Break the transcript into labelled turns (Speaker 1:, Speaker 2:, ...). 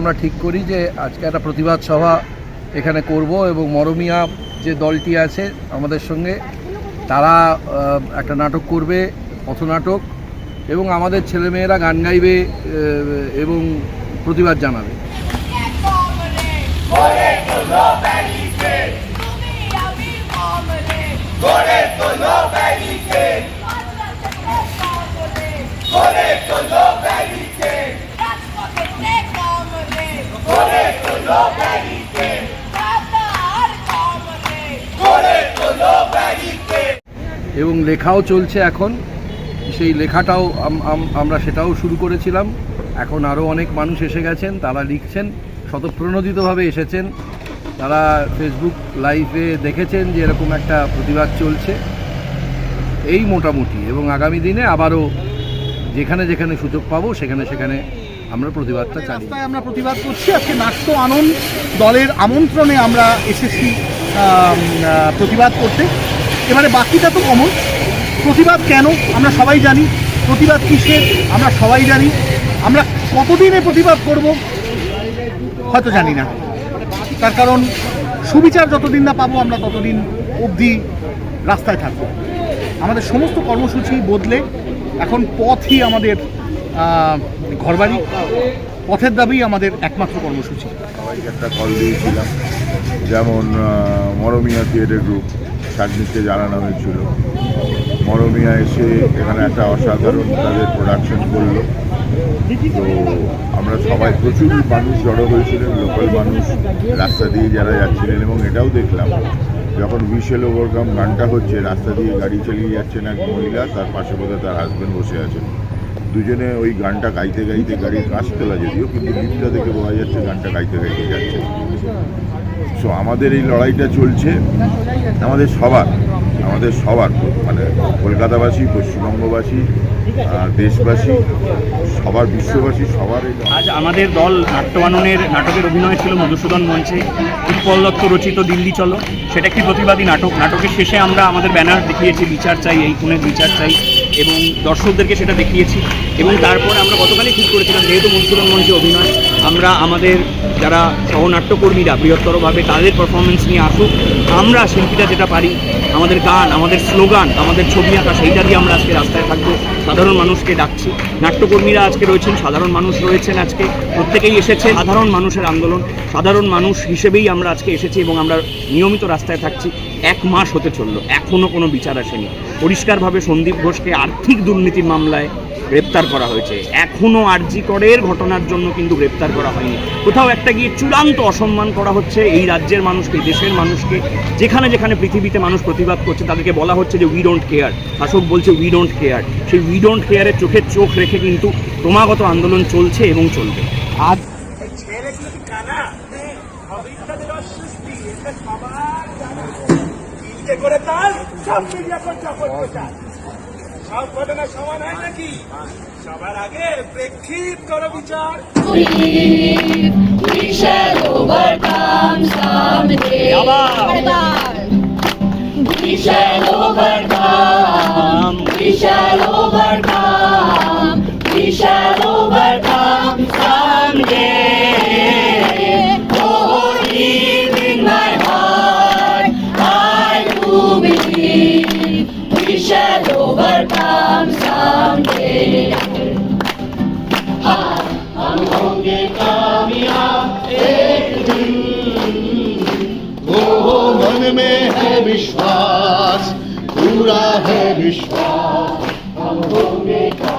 Speaker 1: আমরা ঠিক করি যে আজকে একটা প্রতিবাদ সভা এখানে করব এবং মরমিয়া যে দলটি আছে আমাদের সঙ্গে তারা একটা নাটক করবে পথনাটক এবং আমাদের ছেলেমেয়েরা গান গাইবে এবং প্রতিবাদ জানাবে। এবং লেখাও চলছে এখন। সেই লেখাটাও আম- আম- আমরা সেটাও শুরু করেছিলাম। এখন আরও অনেক মানুষ এসে গেছেন, তারা লিখছেন, স্বতঃপ্রণোদিতভাবে এসেছেন। তারা ফেসবুক লাইভে দেখেছেন যে এরকম একটা প্রতিবাদ চলছে। এই মোটামুটি, এবং আগামী দিনে আবারও যেখানে যেখানে সুযোগ পাবো, সেখানে সেখানে আমরা প্রতিবাদটা।
Speaker 2: রাস্তায় আমরা প্রতিবাদ করছি। আজকে নাট্য আনন্দ দলের আমন্ত্রণে আমরা এসেছি প্রতিবাদ করতে। এবারে বাকিটা তো কমন প্রতিবাদ কেন? আমরা সবাই জানি। প্রতিবাদ কিসের? আমরা সবাই জানি। আমরা কতদিনে প্রতিবাদ করব? হয়তো জানি না। তার কারণ, সুবিচার যতদিন না পাবো, আমরা ততদিন অবধি রাস্তায় থাকব। আমাদের সমস্ত কর্মসূচি বদলে এখন পথই আমাদের ঘরবাড়ি। পথের দাবি আমাদের একমাত্র কর্মসূচি।
Speaker 3: সবাইকে একটা কল দিয়েছিলাম। যেমন মরমিয়া থিয়েটার গ্রুপ সাগনিককে জানানো হয়েছিল। মরমিয়া এসে এখানে একটা অসাধারণ তাদের প্রোডাকশন করল। তো আমরা সবাই প্রচুর মানুষ জড়ো হয়েছিলেন লোকাল মানুষ রাস্তা দিয়ে যারা যাচ্ছিলেন এবং এটাও দেখলাম। যখন উইশেল ওভারকাম গানটা হচ্ছে, রাস্তা দিয়ে গাড়ি চালিয়ে যাচ্ছেন এক মহিলা, তার পাশে বোধহয় তার হাজব্যান্ড বসে আছেন। দুজনে ওই গানটা গাইতে গাইতে গাড়ির কাজ তোলা যদিও, কিন্তু লিপটা দেখে বোঝা যাচ্ছে গানটা গাইতে গাইতে যাচ্ছে। সো আমাদের এই লড়াইটা চলছে, আমাদের সবার আমাদের সবার মানে কলকাতাবাসী, পশ্চিমবঙ্গবাসী দেশবাসী, সবার বিশ্ববাসী, সবার
Speaker 4: আজ আমাদের দল নাট্যবাননের নাটকের অভিনয় ছিল মধুসূদন মঞ্চে। উৎপল দত্ত রচিত দিল্লি চলো, সেটা একটি প্রতিবাদী নাটক। নাটকের শেষে আমরা আমাদের ব্যানার দেখিয়েছি, বিচার চাই, এই খুনের বিচার চাই। এবং দর্শকদেরকে সেটা দেখিয়েছি। এবং তারপর আমরা গতকালই ঠিক করেছিলাম, যেহেতু মনসুরন মঞ্চে অভিনয়, আমরা আমাদের যারা সহনাট্যকর্মীরা বৃহত্তরভাবে তাদের পারফরমেন্স নিয়ে আসুক, আমরা শিল্পীরা যেটা পারি আমাদের গান, আমাদের স্লোগান, আমাদের ছবি আঁকা, সেইটা দিয়ে আমরা আজকে রাস্তায় থাকব। সাধারণ মানুষকে ডাকছি। নাট্যকর্মীরা আজকে রয়েছেন, সাধারণ মানুষ রয়েছেন আজকে। প্রত্যেকেই এসেছে সাধারণ মানুষের আন্দোলন। সাধারণ মানুষ হিসেবেই আমরা আজকে এসেছি এবং আমরা নিয়মিত রাস্তায় থাকছি। এক মাস হতে চলল এখনও কোনো বিচার আসেনি। পরিষ্কারভাবে সন্দীপ ঘোষকে আর্থিক দুর্নীতির মামলায় গ্রেপ্তার করা হয়েছে। এখনও আরজি করের ঘটনার জন্য কিন্তু গ্রেপ্তার করা হয়নি। কোথাও একটা গিয়ে চূড়ান্ত অসম্মান করা হচ্ছে। এই রাজ্যের মানুষকে, দেশের মানুষকে, যেখানে যেখানে পৃথিবীতে মানুষ প্রতিবাদ করছে, তাদেরকে বলা হচ্ছে যে উই ডোন্ট কেয়ার শাসক বলছে উই ডোন্ট কেয়ার সেই উই ডোন্ট কেয়ারের চোখের চোখ রেখে কিন্তু ক্রমাগত আন্দোলন চলছে এবং চলবে। আজ
Speaker 5: করে তাল সব মিডিয়া সব ঘটনা সমান হয় নাকি সবার আগে প্রেক্ষিত করো বিচার
Speaker 6: overcome. We shall overcome. overcome someday. हम होंगे कामयाब एक दिन वो मन में है विश्वास पूरा है विश्वास हम होंगे कामयाब